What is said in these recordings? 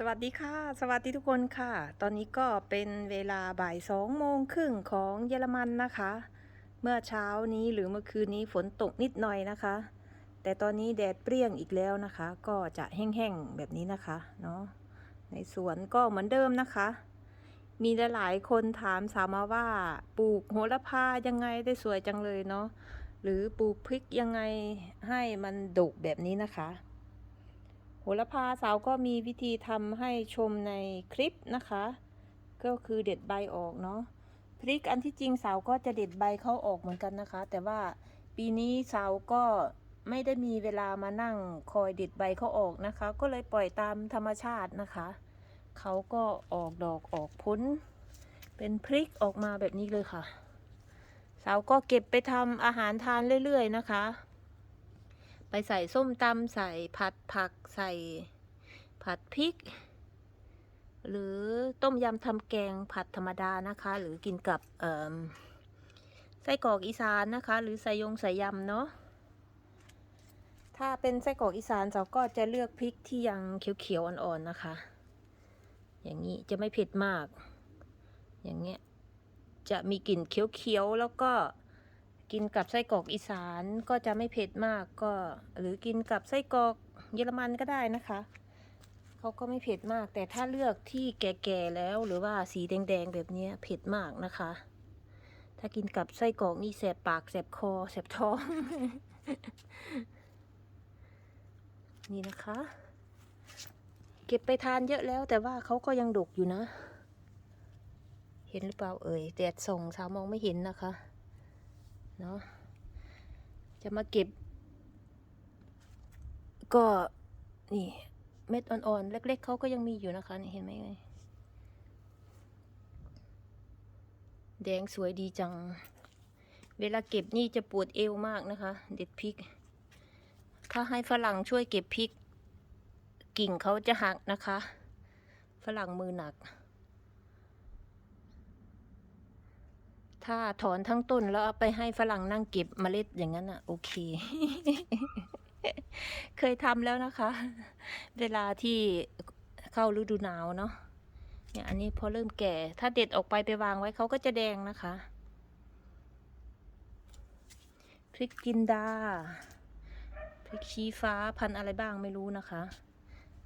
สวัสดีค่ะ สวัสดีทุกคนค่ะ ตอนนี้ก็เป็นเวลาบ่ายสองโมงครึ่งของเยอรมันนะคะ เมื่อเช้านี้หรือเมื่อคืนนี้ฝนตกนิดหน่อยนะคะ แต่ตอนนี้แดดเปรี้ยงอีกแล้วนะคะ ก็จะแห้งๆแบบนี้นะคะเนาะในสวนก็เหมือนเดิมนะคะ มีหลายๆคนถามสามาว่าปลูกโหระพายังไงได้สวยจังเลยเนาะหรือปลูกพริกยังไงให้มันดกแบบนี้นะคะ หระพาสาวก็มีวิธีทำให้ชมในคลิปนะคะ ก็คือเด็ดใบออกเนาะพริกอันที่จริงสาวก็จะเด็ดใบเขาออกเหมือนกันนะคะ แต่ว่าปีนี้สาวก็ไม่ได้มีเวลามานั่งคอยเด็ดใบเขาออกนะคะ ก็เลยปล่อยตามธรรมชาตินะคะเขาก็ออกดอกออกผลเป็นพริกออกมาแบบนี้เลยค่ะ สาวก็เก็บไปทำอาหารทานเรื่อยๆนะคะ ไปใส่ส้มตำใส่ผัดผักใส่ผัดพริก หรือต้มยำทำแกงผัดธรรมดานะคะ หรือกินกับไส้กรอกอีสานนะคะ หรือใส่ยงใส่ยำเนาะถ้าเป็นไส้กรอกอีสานเราก็จะเลือกพริกที่ยังเขียวๆอ่อนๆนะคะ อย่างนี้จะไม่เผ็ดมาก อย่างเงี้ยจะมีกลิ่นเขียวๆแล้วก็ กินกับไส้กรอกอีสานก็จะไม่เผ็ดมากก็ หรือกินกับไส้กรอกเยอรมันก็ได้นะคะเขาก็ไม่เผ็ดมาก แต่ถ้าเลือกที่แก่ๆแล้วหรือว่าสีแดงๆแบบนี้เผ็ดมากนะคะ ถ้ากินกับไส้กรอกนี่แสบปากแสบคอแสบท้อง นี่นะคะ เก็บไปทานเยอะแล้ว แต่ว่าเขาก็ยังดกอยู่นะ เห็นหรือเปล่าเอ่ยแดดส่องสาวมองไม่เห็นนะคะ เนาะจะมาเก็บ ก็นี่เม็ดอ่อนๆ เล็ก ๆเขาก็ยังมีอยู่นะคะเห็นไหมแดงสวยดีจัง เวลาเก็บนี่จะปวดเอวมากนะคะ เด็ดพริก ถ้าให้ฝรั่งช่วยเก็บพริก กิ่งเขาจะหักนะคะ ฝรั่งมือหนัก ถ้าถอนทั้งต้นแล้วเอาไปให้ฝรั่งนั่งเก็บเมล็ดอย่างนั้นอะ โอเค เคยทำแล้วนะคะ เวลาที่เข้าฤดูหนาวเนาะเนี่ย อันนี้พอเริ่มแก่ ถ้าเด็ดออกไปไปวางไว้เขาก็จะแดงนะคะพริกกินดาพริกชี้ฟ้าพันอะไรบ้างไม่รู้นะคะ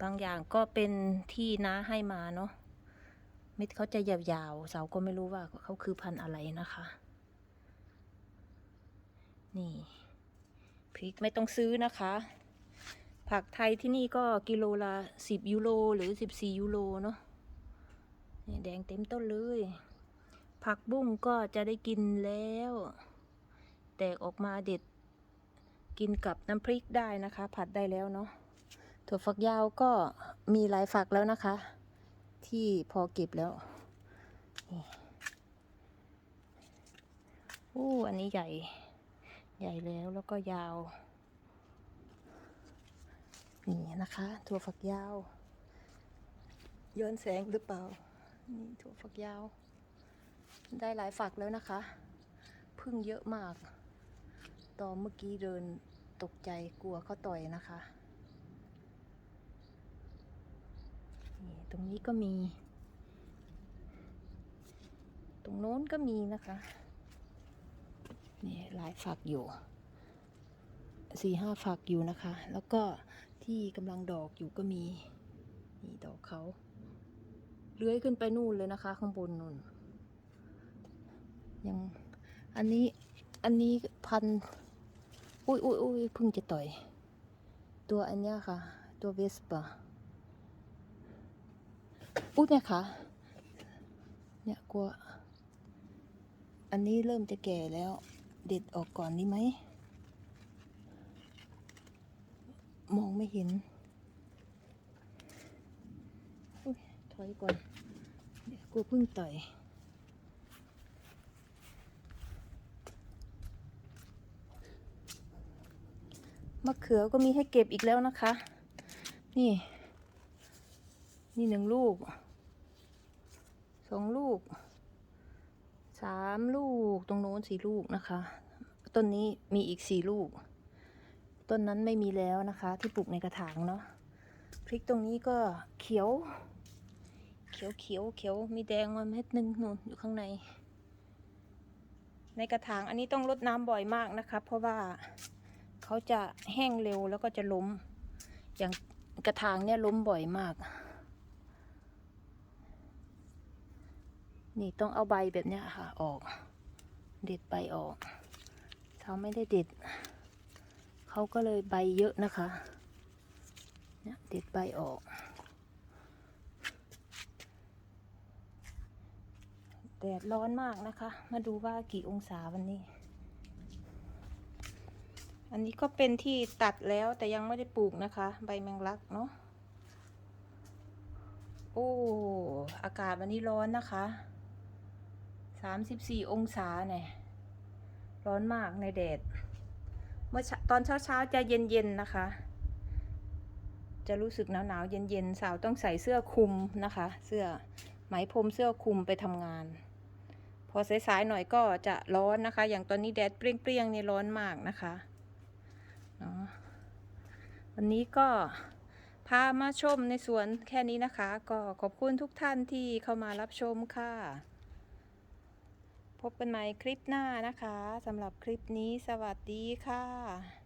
บางอย่างก็เป็นที่น้าให้มาเนาะ ม็ดเขาจะยาวๆ เสาก็ไม่รู้ว่าเขาคือพันธุ์อะไรนะคะ นี่พริกไม่ต้องซื้อนะคะ ผักไทยที่นี่ก็กิโลละสิบยูโรหรือสิบสี่ยูโรเนาะนี่แดงเต็มต้นเลย ผักบุ้งก็จะได้กินแล้ว แตกออกมาเด็ดกินกับน้ำพริกได้นะคะ ผัดได้แล้วเนาะถั่วฝักยาวก็มีหลายฝักแล้วนะคะ ที่พอเก็บแล้วนี่โอ้ อันนี้ใหญ่ ใหญ่แล้วแล้วก็ยาว นี่นะคะ ถั่วฝักยาว ย้อนแสงหรือเปล่า นี่ถั่วฝักยาว ได้หลายฝักแล้วนะคะ พึ่งเยอะมาก ตอนเมื่อกี้เดินตกใจกลัวเขาต่อยนะคะ นี่ ตรงนี้ก็มี ตรงโน้นก็มีนะคะนี่หลายฝักอยู่สี่ห้าฝักอยู่นะคะ แล้วก็ที่กำลังดอกอยู่ก็มีนี่ดอกเขาเลื้อยขึ้นไปนู่นเลยนะคะ ข้างบนนู่นยังอันนี้อันนี้พันอุ้ยอุ้ยอุ้ยเพิ่งจะต่อย ตัวอันนี้ค่ะ ตัวเวสปา อุ้ยแม่คะเนี่ยกลัว อันนี้เริ่มจะแก่แล้ว เด็ดออกก่อนดีไหม มองไม่เห็นอุ้ยถอยก่อนเดี๋ยวกลัวเพึ่งต่อยมะเขือก็มีให้เก็บอีกแล้วนะคะ นี่ นี่หนึ่งลูกสองลูกสามลูกตรงโน้นสี่ลูกนะคะ ต้นนี้มีอีกสี่ลูก ต้นนั้นไม่มีแล้วนะคะ ที่ปลูกในกระถางเนาะพริกตรงนี้ก็เขียว เขียวเขียวเขียวมีแดงมาเม็ดหนึ่งนู่นอยู่ข้างใน ในกระถางอันนี้ต้องรดน้ำบ่อยมากนะคะ เพราะว่าเขาจะแห้งเร็วแล้วก็จะล้มอย่างกระถางเนี่ยล้มบ่อยมาก นี่ต้องเอาใบแบบเนี้ยค่ะ ออก เด็ดใบออกเขาไม่ได้เด็ด เขาก็เลยใบเยอะนะคะเนี่ยเด็ดใบออก แดดร้อนมากนะคะ มาดูว่ากี่องศาวันนี้ อันนี้ก็เป็นที่ตัดแล้วแต่ยังไม่ได้ปลูกนะคะ ใบแมงลักเนาะโอ้ อากาศวันนี้ร้อนนะคะ สามสิบสี่องศาเนี่ยร้อนมากในแดด เมื่อตอนเช้าเช้าๆจะเย็นเย็นๆนะคะ จะรู้สึกหนาวหนาวๆเย็นเย็นๆสาวต้องใส่เสื้อคลุมนะคะ เสื้อไหมพรมเสื้อคลุมไปทำงาน พอสายๆหน่อยก็จะร้อนนะคะ อย่างตอนนี้แดดเปรี้ยงๆนี่ร้อนมากนะคะเนาะวันนี้ก็พามาชมในสวนแค่นี้นะคะ ก็ขอบคุณทุกท่านที่เข้ามารับชมค่ะ พบกันใหม่คลิปหน้านะคะสำหรับคลิปนี้สวัสดีค่ะ